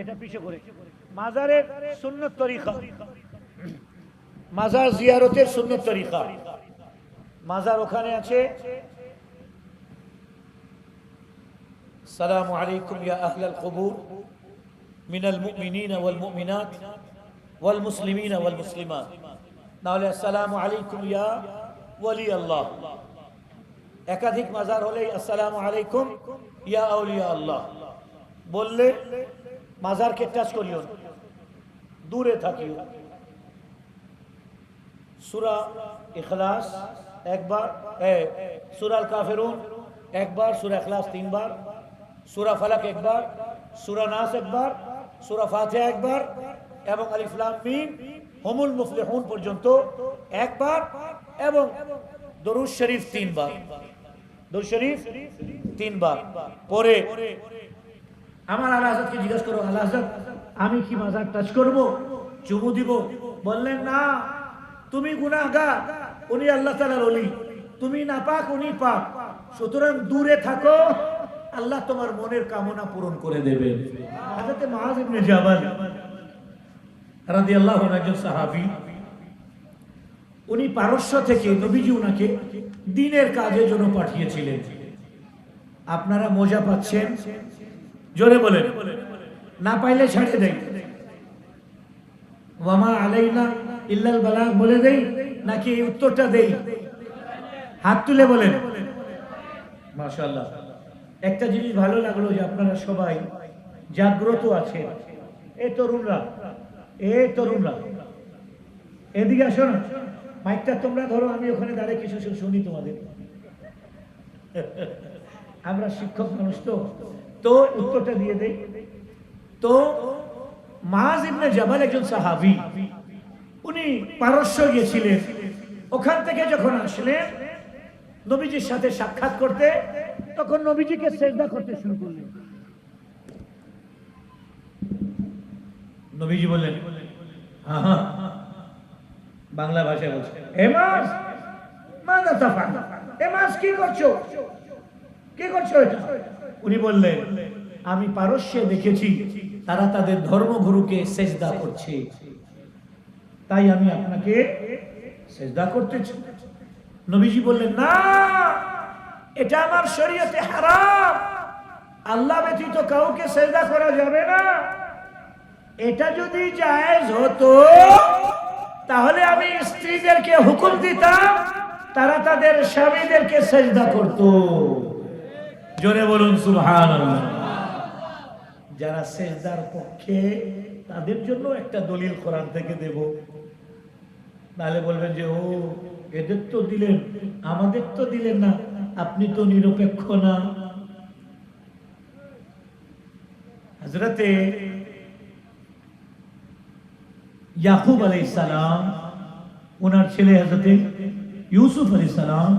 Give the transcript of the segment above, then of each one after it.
এটা পিছে করে। মাজারের সুন্নত তরিকা। মাজার জিয়ারতের সুন্নত তরিকা। মাজার ওখানে আছে, সালামু আলাইকুম ইয়া আহলাল কবুর, মিনাল মুমিনিনা ওয়াল মুমিনাত, ওয়াল মুসলিমিনা ওয়াল মুসলিমাত। নাহলে, আসসালামু আলাইকুম ইয়া ওয়ালি আল্লাহ একাধিক মাজার হলে আসসালামু আলাইকুম ইয়া আউলিয়া আল্লাহ বললে মাজারকে টাচ করিও দূরে থাকিও। সুরা ইখলাস একবার সুরাল কাফেরুন একবার, সুরা ইখলাস তিনবার, সুরা ফালাক একবার, সুরা নাস একবার, সুরা ফাতিহা একবার, এবং আলিফ লাম মিম হুমুল মুফলিহুন পর্যন্ত একবার এবং দরুদ শরীফ তিনবার। দরুদ শরীফ তিনবার। পরে আমার আল্লাহ হাজারকে জিজ্ঞেস করো, আল্লাহ আমি কি মাজার টাচ করব? চুমু দিব। বললেন, না, তুমি গুনাহগার, উনি আল্লাহ তালার তুমি না পাক উনি পাক সুতরাং দূরে থাকো, আল্লাহ তোমার মনের কামনা পূরণ করে দেবে। হাজরতে মাহাজ একজন সাহাবী, উনি পারস্য থেকে নবীজি উনাকে দিনের কাজের জন্য পাঠিয়েছিলেন। আপনারা মজা পাচ্ছেন জোরে বলেন। না পাইলে ছেড়ে দেই। ওয়ামা আলাইনা ইল্লাল বালাগ বলে দেই, নাকি এই উত্তরটা দেই? হাত তুলে বলেন। মাশাআল্লাহ। একটা জিনিস ভালো লাগল যে আপনারা সবাই জাগ্রত আছে। এ তরুণরা এ তরুণরা। এদিকে আসো না। মাইকটা তোমরা ধরো, আমি ওখানে দাঁড়িয়ে কিছু শুনি তোমাদের। আমরা শিক্ষক মানুষ তো। তো উত্তরটা দিয়ে দেই। তো মাহাজ ইবনে জাবাল একজন সাহাবি, উনি পারস্য গিয়েছিলেন। ওখান থেকে যখন আসলেন, নবীজির সাথে সাক্ষাৎ করতে, তখন নবীজিকে সেজদা করতে শুরু করলেন। নবীজি বললেন বাংলা ভাষায় বলছে এমাস মাদা তাফাল এমাস কি করছ? কি করছ এটা? উনি বললেন, আমি পারস্যে দেখেছি, তারা তাদের ধর্মগুরুকে সেজদা করছে। তাই আমি আপনাকে সেজদা করতেছি। নবীজি বললেন, না, এটা আমার শরীয়তে হারাম। আল্লাহ ব্যতীত কাউকে সেজদা করা যাবে না। এটা যদি জায়েজ হতো, তাহলে আমি স্ত্রীদেরকে হুকুম দিতাম, তারা তাদের স্বামীদেরকে সেজদা করত। জোরে বলুন সুবহান যারা সেজদার পক্ষে, তাদের জন্য একটা দলিল কোরআন থেকে দেব। নাহলে বলবেন যে, ও, এদের তো দিলেন, আমাদের তো দিলেন না, আপনি তো নিরপেক্ষ না। হজরতে ইয়াকুব আলাই সালাম ওনার ছেলে হজরতে ইউসুফ আলাই সালাম,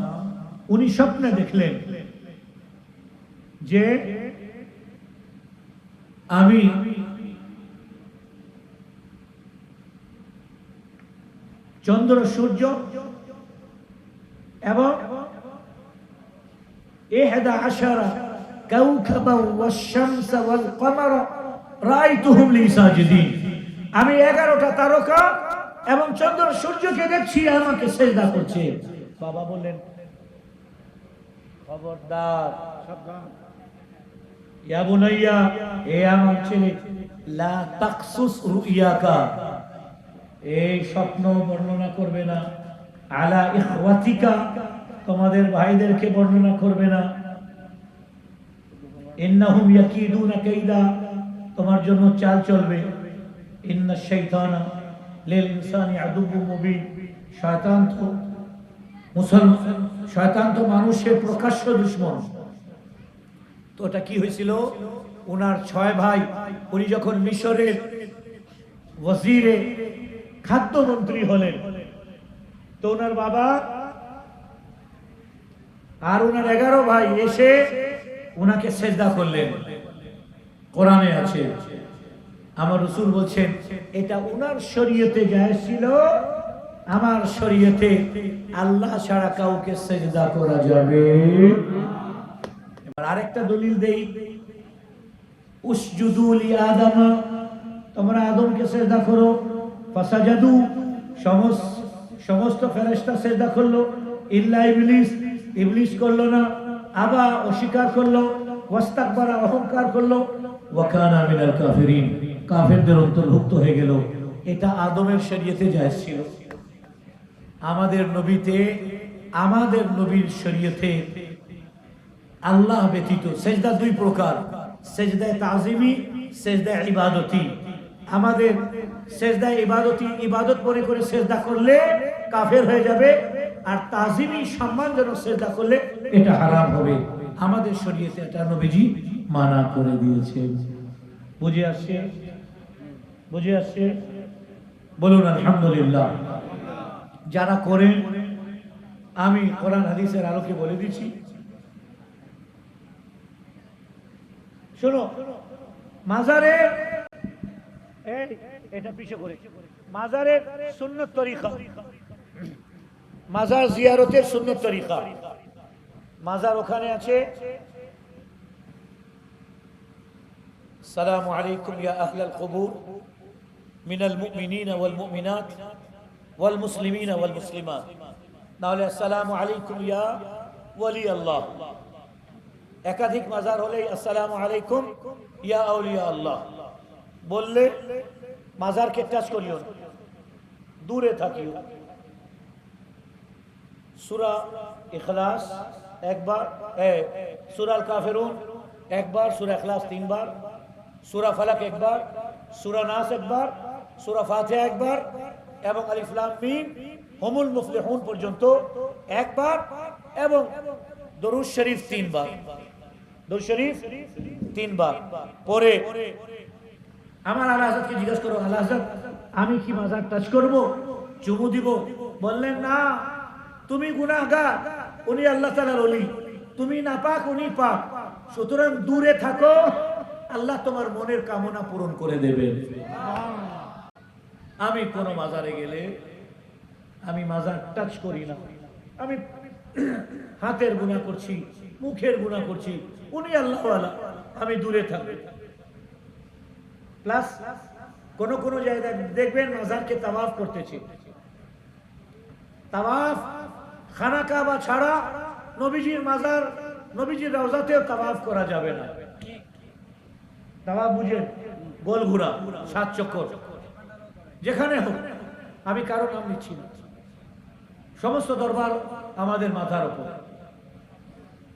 উনি স্বপ্নে দেখলেন যে আমি চন্দ্র সূর্য এবং এহদা আশারা কাউখাবা আমি 11টা তারকা এবং চন্দ্র সূর্যকে দেখছি আমাকে সেজদা করছে। বাবা বললেন খবরদার। ইয়া বুনাইয়া, এ আমার ছেলে, লা তাকসুস রুইয়াকা। এই স্বপ্ন বর্ণনা করবে না। আলা ইখওয়াতিকা, তোমাদের ভাইদেরকে বর্ণনা করবে না। ইন্নাহুম ইয়াকিদুনা কাইদা, তোমার জন্য চাল চলবে। ইন্না শাইতানা লিল ইনসানি আদুব্বুম মুবিন। শয়তান তো মুসলমান, শয়তান তো মানুষের প্রকাশ্য দুশ্মন। তো ওটা কি হয়েছিল? ওনার ছয় ভাই, উনি যখন মিশরের ওয়াজিরে খাদ্যমন্ত্রী হলেন, তো ওনার বাবা আর ওনার এগারো ভাই এসে ওনাকে সেজদা করলেন। কোরআনে আছে, আমার রসুল বলছেন, এটা ওনার শরীয়তে যায় ছিল, আমার শরীয়তে আল্লাহ ছাড়া কাউকে সেজদা করা যাবে আরেকটা দলিল দেই। উসজুদুলি আদম, তোমরা আদমকে সেজদা করো। ফাসাজাদু সমস্ত সমস্ত ফেরেশতা সেজদা করল। ইল্লা ইবলিস ইবলিস করল না, আবা অস্বীকার করল অহংকার করল। ওয়াকানা মিনাল কাফিরিন, কাফেরদের অন্তর্ভুক্ত হয়ে গেল। এটা আদমের শরীয়তে ছিল। আমাদের নবীতে, আমাদের নবীর শরীয়তে আল্লাহ ব্যতীত সেজদা দুই প্রকার। সেজদায় তাজিমি, সেজদায় ইবাদতি। আমাদের সেজদায় ইবাদতি, ইবাদত মনে করে সেজদা করলে কাফের হয়ে যাবে, আর তাজিমি, সম্মানজনক সেজদা করলে এটা হারাম হবে। আমাদের শরীয়তে এটা নবীজি মানা করে দিয়েছে। বুঝে আসছে? বুঝে আসছে? বলুন, আলহামদুলিল্লাহ। যারা করেন, আমি কোরআন, হাদিসের আলোকে বলে দিচ্ছি শোনো, মাজারে এটা পিছে করে। মাজারে সুন্নত তরিকা। মাজার জিয়ারতের সুন্নত তরিকা। মাজার ওখানে আছে, সালামু আলাইকুম ইয়া আহলাল কুবুর, মিনাল মুমিনিনা ওয়াল মুমিনাত, ওয়াল মুসলিমিনা ওয়াল মুসলিমাত। নাহলে আসসালামু আলাইকুম ইয়া ওয়ালি আল্লাহ একাধিক মাজার হলে আসসালামু আলাইকুম, ইয়া আউলিয়া আল্লাহ। বললে মাজারকে টাচ করিও দূরে থাকিও। সুরা ইখলাস একবার সুরাল কাফেরুন একবার, সুরা ইখলাস তিনবার, সুরা ফালাক একবার, সুরা নাস একবার, সুরা ফাতিহা একবার, এবং আলিফ লাম মিম হুমুল মুফলিহুন পর্যন্ত একবার, এবং দরুদ শরীফ তিনবার। শরীফ, তিনবার। পরে আমার আল্লাহ জিজ্ঞেস করো, আল্লাহ আমি কি মাজার টাচ করব? চুমু দিব? বললেন, না, তুমি গুনাহগার, উনি আল্লাহ তাআলার ওলি। তুমি নাপাক, উনি পাক। সুতরাং দূরে থাকো, আল্লাহ তোমার মনের কামনা পূরণ করে দেবেন আমি কোনো মাজারে গেলে আমি মাজার টাচ করি না। আমি হাতের গুণা করছি, মুখের গুণা করছি, উনি আল্লাহ আমি দূরে থাকব। প্লাস কোন কোন জায়গায় দেখবেন মাজারকে তাওয়াফ করতেছে। তাওয়াফ খানা কাবা ছাড়া নবীজির মাজার, নবীজির রওজাতেও তাওয়াফ করা যাবে না। তাওয়াফ বুঝেন, গোল ঘুরা সাত চক্কর। যেখানে হোক, আমি কারও নাম নিচ্ছি না। সমস্ত দরবার আমাদের মাথার উপর।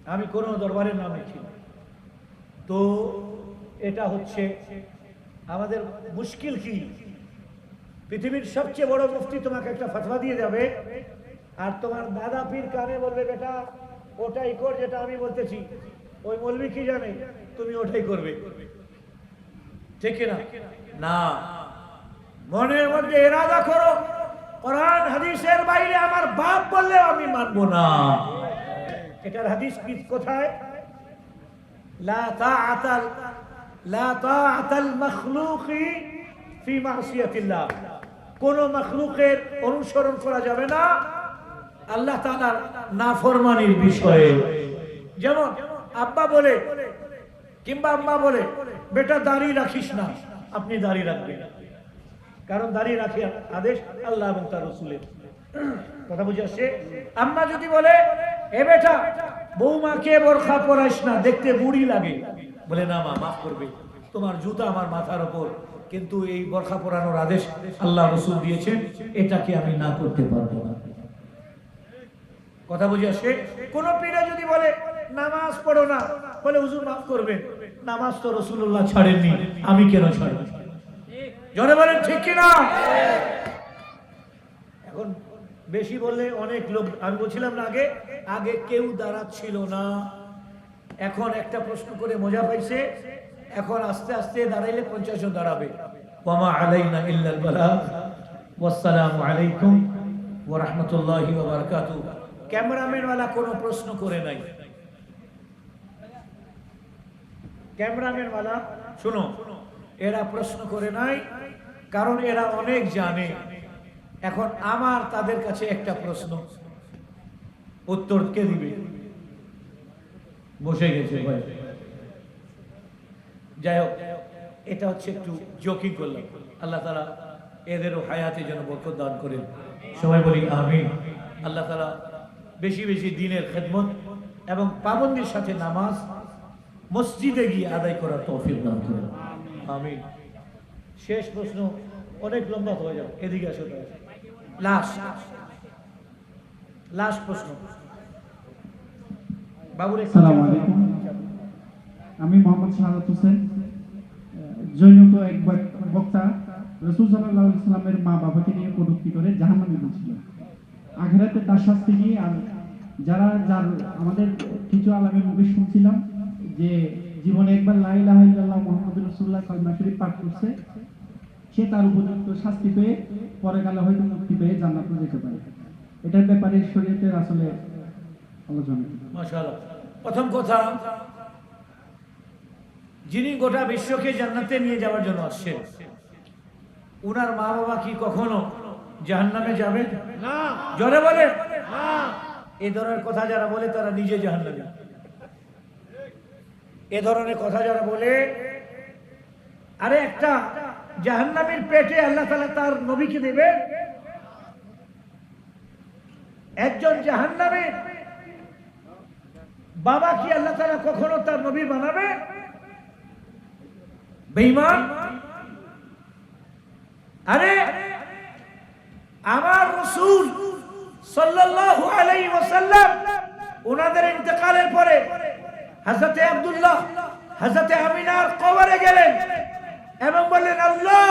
আমি কোনো দরবারের নাম না। তো এটা হচ্ছে আমাদের মুশকিল কি? পৃথিবীর সবচেয়ে বড় মুফতি তোমাকে একটা ফতোয়া দিয়ে যাবে। আর তোমার দাদা পীর কানে বলবে, বেটা, ওটাই কর যেটা আমি বলতেছি। ওই মলবি কি জানে? তুমি ওটাই করবে। ঠিক না? না। মনের মধ্যে এরাদা করো। কোরআন হাদিসের বাইরে আমার বাপ বললে আমি মানব না। এটার হাদিস কি, কোথায়? লা তাআতাল লা তাআতাল মখলুকি ফি মাসিয়াতিল্লাহ। কোন মখলুকের অনুসরণ করা যাবে না আল্লাহ তাআলার নাফরমানির বিষয়ে। যেমন আব্বা বলে কিংবা আম্মা বলে, বেটা দাড়ি রাখিস না, আপনি দাড়ি রাখবেন। কারণ দাঁড়িয়ে রাখি আদেশ আল্লাহ এবং তার রসুলের। কথা বুঝে আসছে? আম্মা যদি বলে, এ বেটা বৌমাকে বোরখা পরাইস না, দেখতে বুড়ি লাগে। বলে, না মা, মাফ করবে। তোমার জুতা আমার মাথার উপর কিন্তু এই বরখা পরানোর আদেশ আল্লাহ রসুল দিয়েছেন, এটাকে আমি না করতে পারব না। কথা বুঝে আসছে? কোন পীরে যদি বলে, নামাজ পড়ো না, বলে, হুজুর মাফ করবেন। নামাজ তো রসুল্লাহ ছাড়েননি, আমি কেন ছাড়ব? জনে বলেন, ঠিক কিনা? এখন বেশি বললে অনেক লোক, আমি বলছিলাম না আগে আগে কেউ দাঁড়াচ্ছিল না। এখন একটা প্রশ্ন করে মজা পাইছে, এখন আস্তে আস্তে দাঁড়াইলে পঞ্চাশ জন দাঁড়াবে। ওয়াসসালামু আলাইকুম ওয়া রাহমাতুল্লাহি ওয়া কোনো প্রশ্ন করে নাই। ক্যামেরাম্যান ওয়ালা শুনো এরা প্রশ্ন করে নাই, কারণ এরা অনেক জানে। এখন আমার তাদের কাছে একটা প্রশ্ন। উত্তর কে দিবে? বসে গেছে যাই হোক, এটা হচ্ছে একটু জোকিং করলাম আল্লাহ তালা এদেরও হায়াতে যেন বরকত দান করেন। সবাই বলি আমিন। আল্লাহ তালা বেশি বেশি দিনের খেদমত এবং পাবন্দির সাথে নামাজ, মসজিদে গিয়ে আদায় করার তৌফিক দান করেন। আমিন। শেষ প্রশ্ন অনেক লম্বা হয়ে যাবে এদিকে আসো লাস্ট লাস্ট প্রশ্ন। বাবুর আলাইকুম। আমি মোহাম্মদ শাহাদাত হোসেন জৈনত এক বক- বক্তা। রসুল সাল্লাহ ইসলামের মা বাবাকে নিয়ে কটুক্তি করে জাহান্নামে বলছিল আখেরাতে তার শাস্তি নিয়ে আর যারা যার আমাদের কিছু আলামের মুখে শুনছিলাম যে জীবনে একবার লা ইলাহা ইল্লাল্লাহ মুহাম্মাদুর রাসূলুল্লাহ শরীফ পাঠ করছে সে তার উপযুক্ত শাস্তি পেয়ে পরে কালে হয়তো মুক্তি পেয়ে জান্নাতে যেতে পারে। এটার ব্যাপারে শরীয়তের আসলে আলোচনা প্রথম কথা যিনি গোটা বিশ্বকে জান্নাতে নিয়ে যাওয়ার জন্য আসছেন উনার মা বাবা কি কখনো জাহান্নামে যাবে? না। জোরে বলে এই ধরনের কথা যারা বলে তারা নিজে জাহান্নামে এ ধরনের কথা যারা বলে, আরে একটা জাহান্নামের পেটে আল্লাহ তাআলা তার নবীকে দেবে একজন জাহান্নামের বাবা কি আল্লাহ তারা কখনো তার নবী বানাবে? বেঈমান? আরে আমার রসুল সাল্লাল্লাহু আলাইহি ওয়াসাল্লাম, ওনাদের ইন্তেকালের পরে হযরতে আব্দুল্লাহ হযরতে আমিনার কবরে গেলেন এবং বললেন, আল্লাহ,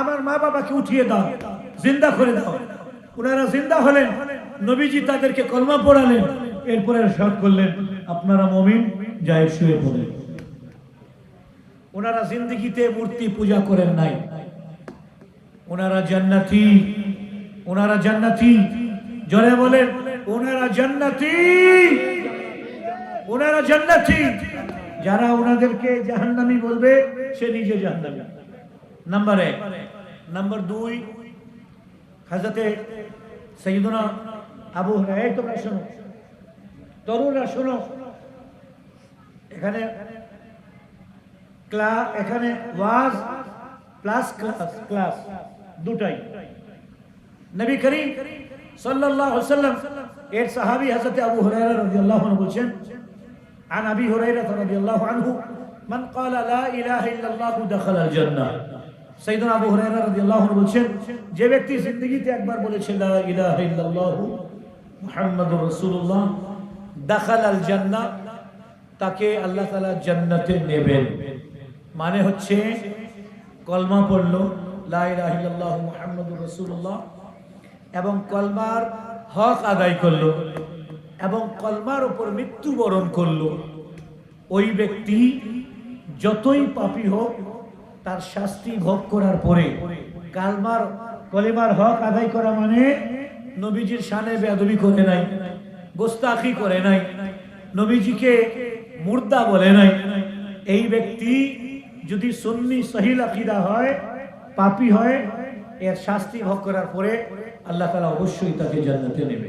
আমার মা বাবাকে উঠিয়ে দাও, জিন্দা করে দাও। ওনারা জিন্দা হলেন, নবীজি তাদেরকে কলমা পড়ালেন, এরপরে সাদ করলেন, আপনারা মমিন যায় শুয়ে পড়েন। ওনারা জিন্দগিতে মূর্তি পূজা করেন নাই। ওনারা জান্নাতি ওনারা জান্নাতি। জরে বলেন ওনারা জান্নাতি। ওনারা জান্নাতি। যারা ওনাদেরকে জাহান্নামী বলবে, সে নিজে জাহান্নামী। নাম্বার এক। নাম্বার দুই, হাজরতে সৈয়দনা আবু হুরায়রা, এই তোমরা শোনো। তরুণরা শোনো। এখানে ক্লাস এখানে ওয়াজ প্লাস ক্লাস ক্লাস দুটাই। নবী করিম সাল্লাল্লাহু আলাইহি ওয়াসাল্লাম, এর সাহাবী হযরত আবু হুরায়রা রাদিয়াল্লাহু আনহু বলছেন عن ابي هريره رضي الله عنه من قال لا اله الا الله دخل الجنه সাইয়েদনা আবু হুরায়রা রাদিয়াল্লাহু আনহু বলছেন যে ব্যক্তি জিন্দেগিতে একবার বলেছে লা ইলাহা ইল্লাল্লাহ মুহাম্মাদুর রাসূলুল্লাহ দাখাল আল জান্নাহ তাকে আল্লাহ তাআলা জান্নাতে নেবেন মানে হচ্ছে কলমা পড়লো লা ইলাহা ইল্লাল্লাহ মুহাম্মাদুর রাসূলুল্লাহ এবং কলমার হক আদায় করলো এবং কলমার উপর মৃত্যুবরণ করল। ওই ব্যক্তি যতই পাপী হোক, তার শাস্তি ভোগ করার পরে কালমার, কলেমার হক আদায় করা মানে নবীজির শানে বেদবি করে নাই, গোস্তাখি করে নাই, নবীজিকে মুর্দা বলে নাই। এই ব্যক্তি যদি সুন্নি সহিল আকিদা হয়, পাপী হয়, এর শাস্তি ভোগ করার পরে আল্লাহ তালা অবশ্যই তাকে জান্নাতে নেবে।